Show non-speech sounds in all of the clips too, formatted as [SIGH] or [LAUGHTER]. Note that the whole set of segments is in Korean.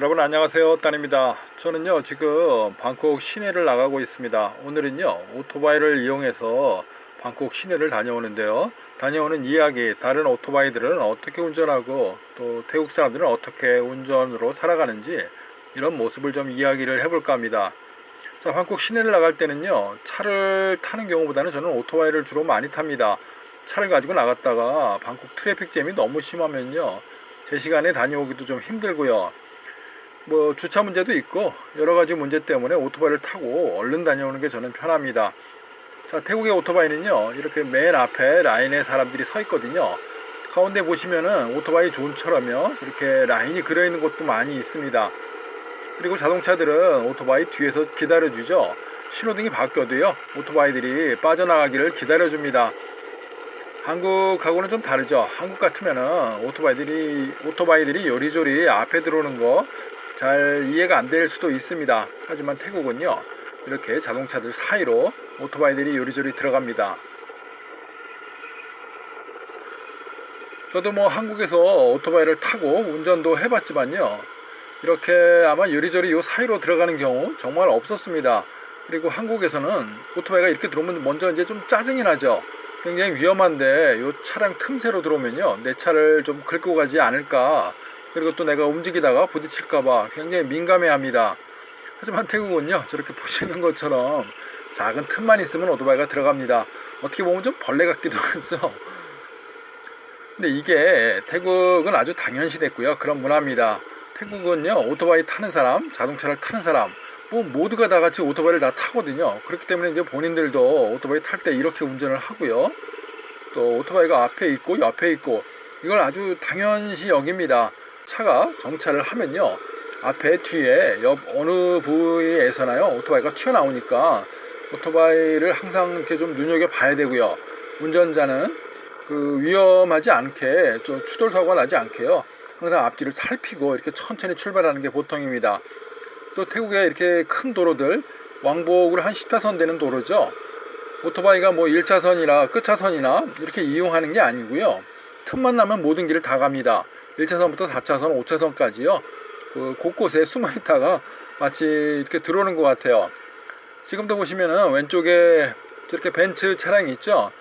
여러분 안녕하세요. 딴입니다. 저는요 지금 방콕 시내를 나가고 있습니다. 오늘은요 오토바이를 이용해서 방콕 시내를 다녀오는데요. 다녀오는 이야기 다른 오토바이들은 어떻게 운전하고 또 태국 사람들은 어떻게 운전으로 살아가는지 이런 모습을 좀 이야기를 해볼까 합니다. 자 방콕 시내를 나갈 때는요 차를 타는 경우보다는 저는 오토바이를 주로 많이 탑니다. 차를 가지고 나갔다가 방콕 트래픽 잼이 너무 심하면요 제 시간에 다녀오기도 좀 힘들고요 뭐 주차 문제도 있고 여러 가지 문제 때문에 오토바이를 타고 얼른 다녀오는 게 저는 편합니다. 자, 태국의 오토바이는요, 이렇게 맨 앞에 라인에 사람들이 서 있거든요. 가운데 보시면은 오토바이 존처럼요, 이렇게 라인이 그려 있는 곳도 많이 있습니다. 그리고 자동차들은 오토바이 뒤에서 기다려 주죠. 신호등이 바뀌어도요, 오토바이들이 빠져나가기를 기다려 줍니다. 한국하고는 좀 다르죠. 한국 같으면은 오토바이들이 오토바이들이 요리조리 앞에 들어오는 거 잘 이해가 안 될 수도 있습니다. 하지만 태국은요. 이렇게 자동차들 사이로 오토바이들이 요리조리 들어갑니다. 저도 뭐 한국에서 오토바이를 타고 운전도 해봤지만요. 이렇게 아마 요리조리 요 사이로 들어가는 경우 정말 없었습니다. 그리고 한국에서는 오토바이가 이렇게 들어오면 먼저 이제 좀 짜증이 나죠. 굉장히 위험한데 요 차량 틈새로 들어오면요. 내 차를 좀 긁고 가지 않을까. 그리고 또 내가 움직이다가 부딪힐까봐 굉장히 민감해합니다. 하지만 태국은요. 저렇게 보시는 것처럼 작은 틈만 있으면 오토바이가 들어갑니다. 어떻게 보면 좀 벌레 같기도 하죠. 근데 이게 태국은 아주 당연시 됐고요. 그런 문화입니다. 태국은요. 오토바이 타는 사람, 자동차를 타는 사람, 뭐 모두가 다 같이 오토바이를 다 타거든요. 그렇기 때문에 이제 본인들도 오토바이 탈 때 이렇게 운전을 하고요. 또 오토바이가 앞에 있고 옆에 있고 이걸 아주 당연시 여깁니다. 차가 정차를 하면요. 앞에 뒤에 옆 어느 부위에서나요. 오토바이가 튀어나오니까 오토바이를 항상 이렇게 좀 눈여겨 봐야 되고요. 운전자는 그 위험하지 않게 좀 추돌 사고가 나지 않게요. 항상 앞뒤를 살피고 이렇게 천천히 출발하는 게 보통입니다. 또 태국에 이렇게 큰 도로들 왕복으로 한 10차선 되는 도로죠. 오토바이가 뭐 1차선이나 끝차선이나 이렇게 이용하는 게 아니고요. 틈만 나면 모든 길을 다 갑니다. 1차선부터 4차선, 5차선까지요. 그 곳곳에 숨어 있다가 마치 이렇게 들어오는 것 같아요. 지금도 보시면은 왼쪽에 저렇게 벤츠 차량이 있죠.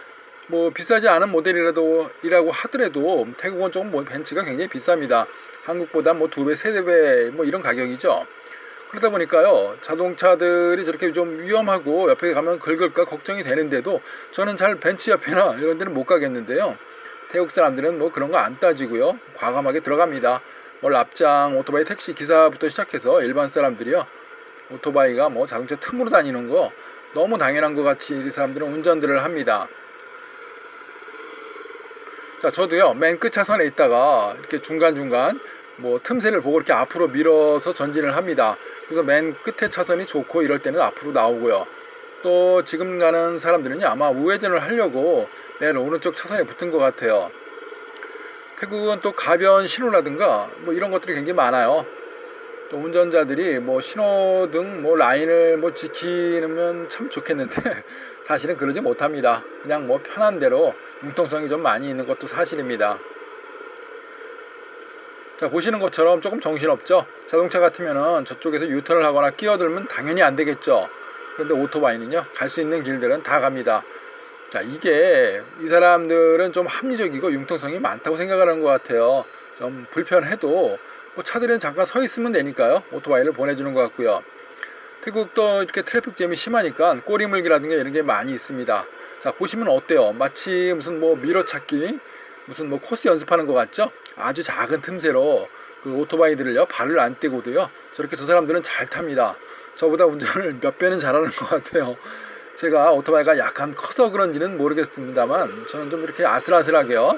뭐 비싸지 않은 모델이라도 이라고 하더라도 태국은 조금 뭐 벤츠가 굉장히 비쌉니다. 한국보다 뭐 두 배, 세배뭐 이런 가격이죠. 그러다 보니까요 자동차들이 저렇게 좀 위험하고 옆에 가면 긁을까 걱정이 되는데도 저는 잘 벤츠 옆에나 이런 데는 못 가겠는데요. 태국 사람들은 뭐 그런 거 안 따지고요. 과감하게 들어갑니다. 뭐 납장, 오토바이 택시 기사부터 시작해서 일반 사람들이요. 오토바이가 뭐 자동차 틈으로 다니는 거 너무 당연한 것 같이 이 사람들은 운전들을 합니다. 자, 저도요, 맨 끝 차선에 있다가 이렇게 중간중간 뭐 틈새를 보고 이렇게 앞으로 밀어서 전진을 합니다. 그래서 맨 끝에 차선이 좋고 이럴 때는 앞으로 나오고요. 또 지금 가는 사람들은요, 아마 우회전을 하려고 맨 오른쪽 차선에 붙은 것 같아요. 태국은 또 가변 신호라든가 뭐 이런 것들이 굉장히 많아요. 또 운전자들이 뭐 신호등 뭐 라인을 뭐 지키면 참 좋겠는데 [LAUGHS] 사실은 그러지 못합니다. 그냥 뭐 편한 대로 융통성이 좀 많이 있는 것도 사실입니다. 자 보시는 것처럼 조금 정신없죠. 자동차 같으면은 저쪽에서 유턴을 하거나 끼어들면 당연히 안 되겠죠. 그런데 오토바이는요 갈 수 있는 길들은 다 갑니다. 자 이게 이 사람들은 좀 합리적이고 융통성이 많다고 생각하는 것 같아요. 좀 불편해도 뭐 차들은 잠깐 서 있으면 되니까요. 오토바이를 보내주는 것 같고요. 태국도 이렇게 트래픽 잼이 심하니까 꼬리물기라든가 이런 게 많이 있습니다. 자 보시면 어때요? 마치 무슨 뭐 미러찾기 무슨 뭐 코스 연습하는 것 같죠? 아주 작은 틈새로 그 오토바이들을요 발을 안 떼고도요 저렇게 저 사람들은 잘 탑니다. 저보다 운전을 몇 배는 잘하는 것 같아요. 제가 오토바이가 약간 커서 그런지는 모르겠습니다만 저는 좀 이렇게 아슬아슬하게요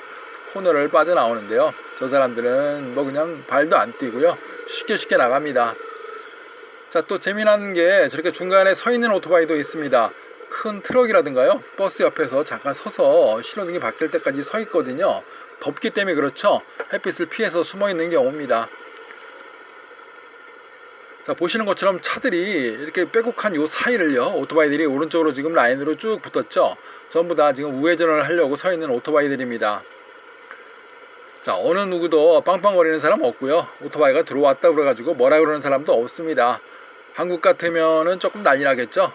코너를 빠져나오는데요. 저 사람들은 뭐 그냥 발도 안 띄고요 쉽게 쉽게 나갑니다. 자 또 재미난 게 저렇게 중간에 서 있는 오토바이도 있습니다. 큰 트럭이라든가요 버스 옆에서 잠깐 서서 신호등이 바뀔 때까지 서 있거든요. 덥기 때문에 그렇죠. 햇빛을 피해서 숨어 있는 경우입니다. 자, 보시는 것처럼 차들이 이렇게 빼곡한 요 사이를요, 오토바이들이 오른쪽으로 지금 라인으로 쭉 붙었죠. 전부 다 지금 우회전을 하려고 서 있는 오토바이들입니다. 자 어느 누구도 빵빵거리는 사람 없고요. 오토바이가 들어왔다 그래가지고 뭐라 그러는 사람도 없습니다. 한국 같으면은 조금 난리 나겠죠?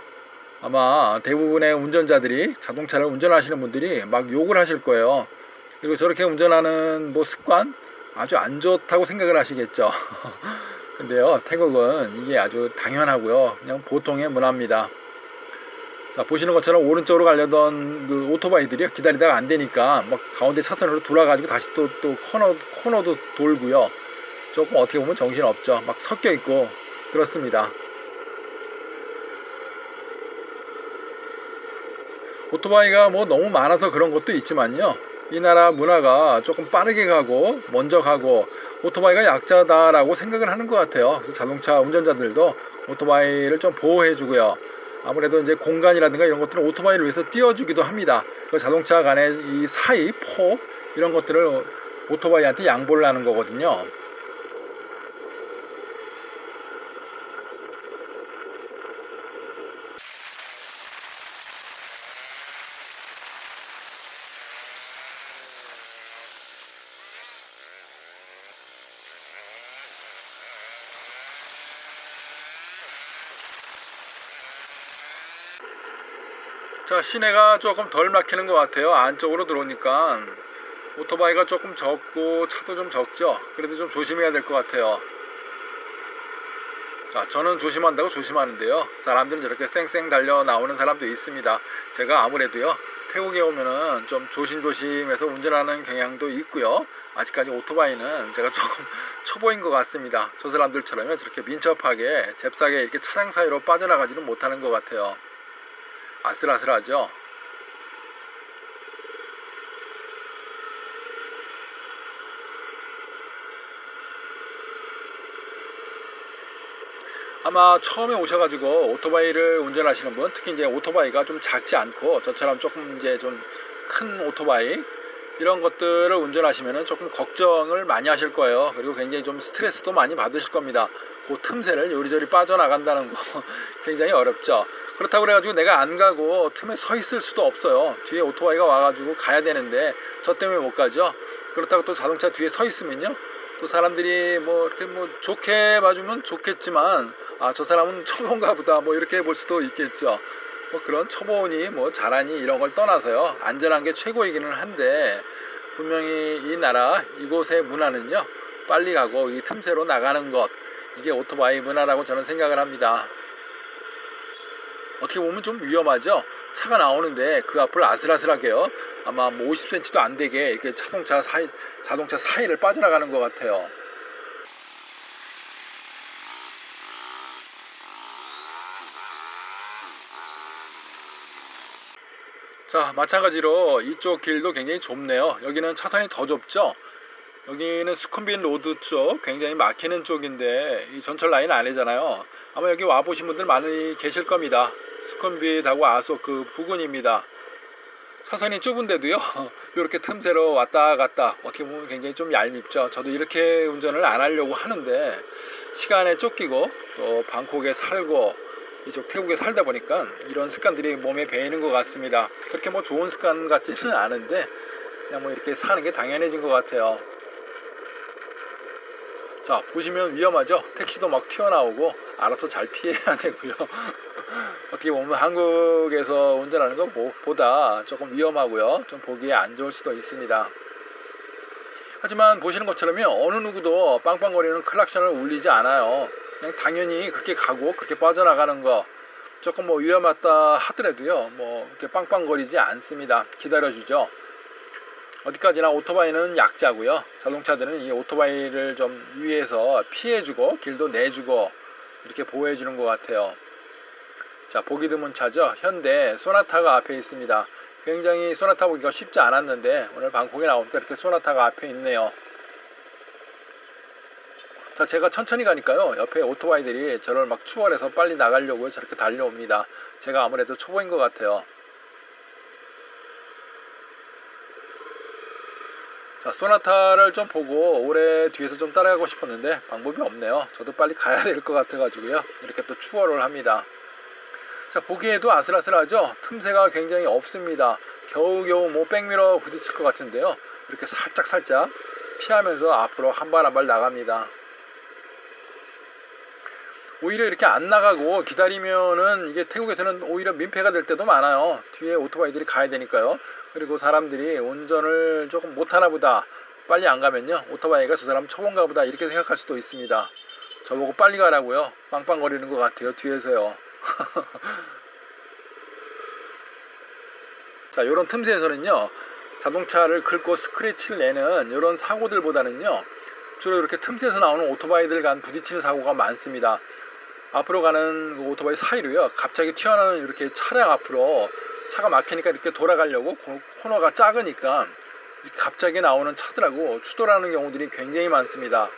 아마 대부분의 운전자들이 자동차를 운전하시는 분들이 막 욕을 하실 거예요. 그리고 저렇게 운전하는 뭐 습관 아주 안 좋다고 생각을 하시겠죠 [LAUGHS] 근데요 태국은 이게 아주 당연하고요 그냥 보통의 문화입니다 자, 보시는 것처럼 오른쪽으로 가려던 그 오토바이들이 기다리다가 안 되니까 막 가운데 차선으로 돌아가지고 다시 또, 또 코너, 코너도 돌고요. 조금 어떻게 보면 정신 없죠. 막 섞여 있고 그렇습니다. 오토바이가 뭐 너무 많아서 그런 것도 있지만요. 이 나라 문화가 조금 빠르게 가고 먼저 가고 오토바이가 약자다라고 생각을 하는 것 같아요. 그래서 자동차 운전자들도 오토바이를 좀 보호해 주고요. 아무래도 이제 공간이라든가 이런 것들은 오토바이를 위해서 띄워주기도 합니다. 그 자동차 간의 이 사이, 폭 이런 것들을 오토바이한테 양보를 하는 거거든요. 자 시내가 조금 덜 막히는 것 같아요. 안쪽으로 들어오니까 오토바이가 조금 적고 차도 좀 적죠? 그래도 좀 조심해야 될 것 같아요. 자 저는 조심한다고 조심하는데요. 사람들은 저렇게 쌩쌩 달려 나오는 사람도 있습니다. 제가 아무래도요 태국에 오면은 좀 조심조심해서 운전하는 경향도 있고요. 아직까지 오토바이는 제가 조금 [LAUGHS] 초보인 것 같습니다. 저 사람들처럼요 저렇게 민첩하게 잽싸게 이렇게 차량 사이로 빠져나가지는 못하는 것 같아요 아슬아슬하죠. 아마 처음에 오셔가지고 오토바이를 운전하시는 분, 특히 이제 오토바이가 좀 작지 않고 저처럼 조금 이제 좀 큰 오토바이 이런 것들을 운전하시면은 조금 걱정을 많이 하실 거예요. 그리고 굉장히 좀 스트레스도 많이 받으실 겁니다. 그 틈새를 요리조리 빠져나간다는 거 [LAUGHS] 굉장히 어렵죠. 그렇다고 그래가지고 내가 안 가고 틈에 서 있을 수도 없어요. 뒤에 오토바이가 와가지고 가야 되는데 저 때문에 못 가죠. 그렇다고 또 자동차 뒤에 서 있으면요. 또 사람들이 뭐 이렇게 뭐 좋게 봐주면 좋겠지만 아 저 사람은 초보인가 보다 뭐 이렇게 볼 수도 있겠죠. 뭐 그런 초보니 뭐 잘하니 이런 걸 떠나서요 안전한 게 최고이기는 한데 분명히 이 나라 이곳의 문화는요 빨리 가고 이 틈새로 나가는 것 이게 오토바이 문화라고 저는 생각을 합니다. 어떻게 보면 좀 위험하죠. 차가 나오는데 그 앞을 아슬아슬하게요. 아마 뭐 50cm도 안 되게 이렇게 자동차 사이 자동차 사이를 빠져나가는 것 같아요. 자, 마찬가지로 이쪽 길도 굉장히 좁네요. 여기는 차선이 더 좁죠. 여기는 수쿰빈 로드 쪽 굉장히 막히는 쪽인데 이 전철 라인 아니잖아요. 아마 여기 와 보신 분들 많이 계실 겁니다. 수쿰빗하고 아소 그 부근입니다. 차선이 좁은데도요. [LAUGHS] 이렇게 틈새로 왔다 갔다 어떻게 보면 굉장히 좀 얄밉죠. 저도 이렇게 운전을 안 하려고 하는데 시간에 쫓기고 또 방콕에 살고 이쪽 태국에 살다 보니까 이런 습관들이 몸에 배이는 것 같습니다. 그렇게 뭐 좋은 습관 같지는 않은데 그냥 뭐 이렇게 사는 게 당연해진 것 같아요. 자 보시면 위험하죠? 택시도 막 튀어나오고 알아서 잘 피해야 [LAUGHS] 되고요. 어떻게 보면 한국에서 운전하는 것보다 조금 위험하고요. 좀 보기에 안 좋을 수도 있습니다. 하지만 보시는 것처럼요 어느 누구도 빵빵거리는 클락션을 울리지 않아요. 그냥 당연히 그렇게 가고 그렇게 빠져나가는 거 조금 뭐 위험하다 하더라도요 뭐 이렇게 빵빵거리지 않습니다. 기다려주죠 어디까지나 오토바이는 약자고요. 자동차들은 이 오토바이를 좀 위에서 피해주고 길도 내주고 이렇게 보호해주는 것 같아요. 자 보기 드문 차죠. 현대 소나타가 앞에 있습니다. 굉장히 소나타 보기가 쉽지 않았는데 오늘 방콕에 나오니까 이렇게 소나타가 앞에 있네요. 자 제가 천천히 가니까요 옆에 오토바이들이 저를 막 추월해서 빨리 나가려고 저렇게 달려옵니다. 제가 아무래도 초보인 것 같아요. 자, 소나타를 좀 보고 올해 뒤에서 좀 따라가고 싶었는데 방법이 없네요. 저도 빨리 가야 될 것 같아가지고요. 이렇게 또 추월을 합니다. 자, 보기에도 아슬아슬하죠? 틈새가 굉장히 없습니다. 겨우겨우 뭐 백미러 부딪힐 것 같은데요. 이렇게 살짝살짝 피하면서 앞으로 한 발 한 발 나갑니다. 오히려 이렇게 안 나가고 기다리면은 이게 태국에서는 오히려 민폐가 될 때도 많아요. 뒤에 오토바이들이 가야 되니까요. 그리고 사람들이 운전을 조금 못하나 보다. 빨리 안 가면요. 오토바이가 저 사람 초본가 보다. 이렇게 생각할 수도 있습니다. 저보고 빨리 가라고요. 빵빵거리는 것 같아요. 뒤에서요. [LAUGHS] 자, 요런 틈새에서는요. 자동차를 긁고 스크래치를 내는 이런 사고들보다는요. 주로 이렇게 틈새에서 나오는 오토바이들 간 부딪히는 사고가 많습니다. 앞으로 가는 그 오토바이 사이로요. 갑자기 튀어나오는 이렇게 차량 앞으로 차가 막히니까 이렇게 돌아가려고 코- 코너가 작으니까 갑자기 나오는 차들하고 추돌하는 경우들이 굉장히 많습니다.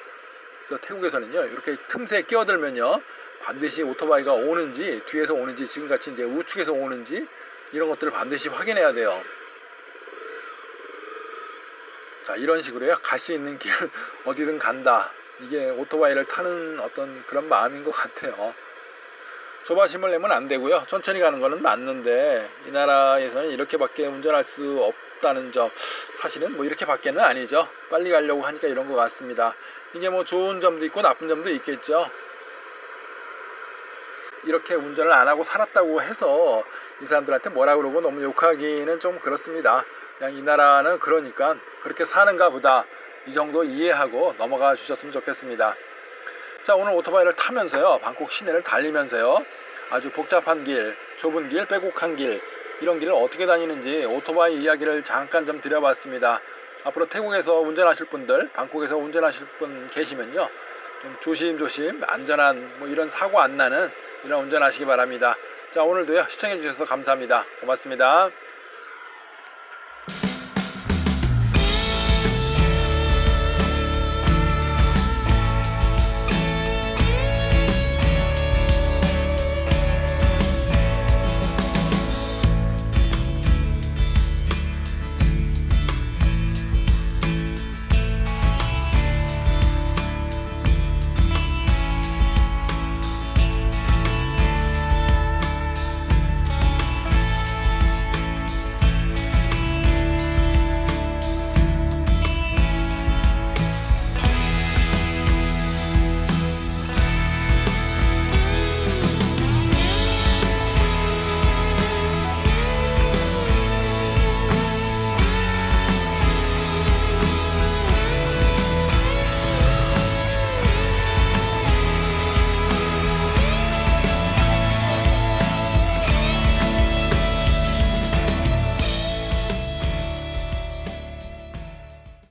그래서 태국에서는요. 이렇게 틈새에 끼어들면요. 반드시 오토바이가 오는지 뒤에서 오는지 지금같이 이제 우측에서 오는지 이런 것들을 반드시 확인해야 돼요. 자 이런 식으로요 갈 수 있는 길 [LAUGHS] 어디든 간다 이게 오토바이를 타는 어떤 그런 마음인 것 같아요. 조바심을 내면 안 되고요. 천천히 가는 거는 맞는데 이 나라에서는 이렇게밖에 운전할 수 없다는 점 사실은 뭐 이렇게밖에는 아니죠. 빨리 가려고 하니까 이런 것 같습니다. 이게 뭐 좋은 점도 있고 나쁜 점도 있겠죠. 이렇게 운전을 안 하고 살았다고 해서 이 사람들한테 뭐라 그러고 너무 욕하기는 좀 그렇습니다. 그냥 이 나라는 그러니까 그렇게 사는가 보다 이 정도 이해하고 넘어가 주셨으면 좋겠습니다. 자 오늘 오토바이를 타면서요 방콕 시내를 달리면서요 아주 복잡한 길, 좁은 길, 빼곡한 길 이런 길을 어떻게 다니는지 오토바이 이야기를 잠깐 좀 드려봤습니다. 앞으로 태국에서 운전하실 분들, 방콕에서 운전하실 분 계시면요 좀 조심조심 안전한 뭐 이런 사고 안 나는 이런 운전하시기 바랍니다. 자 오늘도요 시청해 주셔서 감사합니다. 고맙습니다.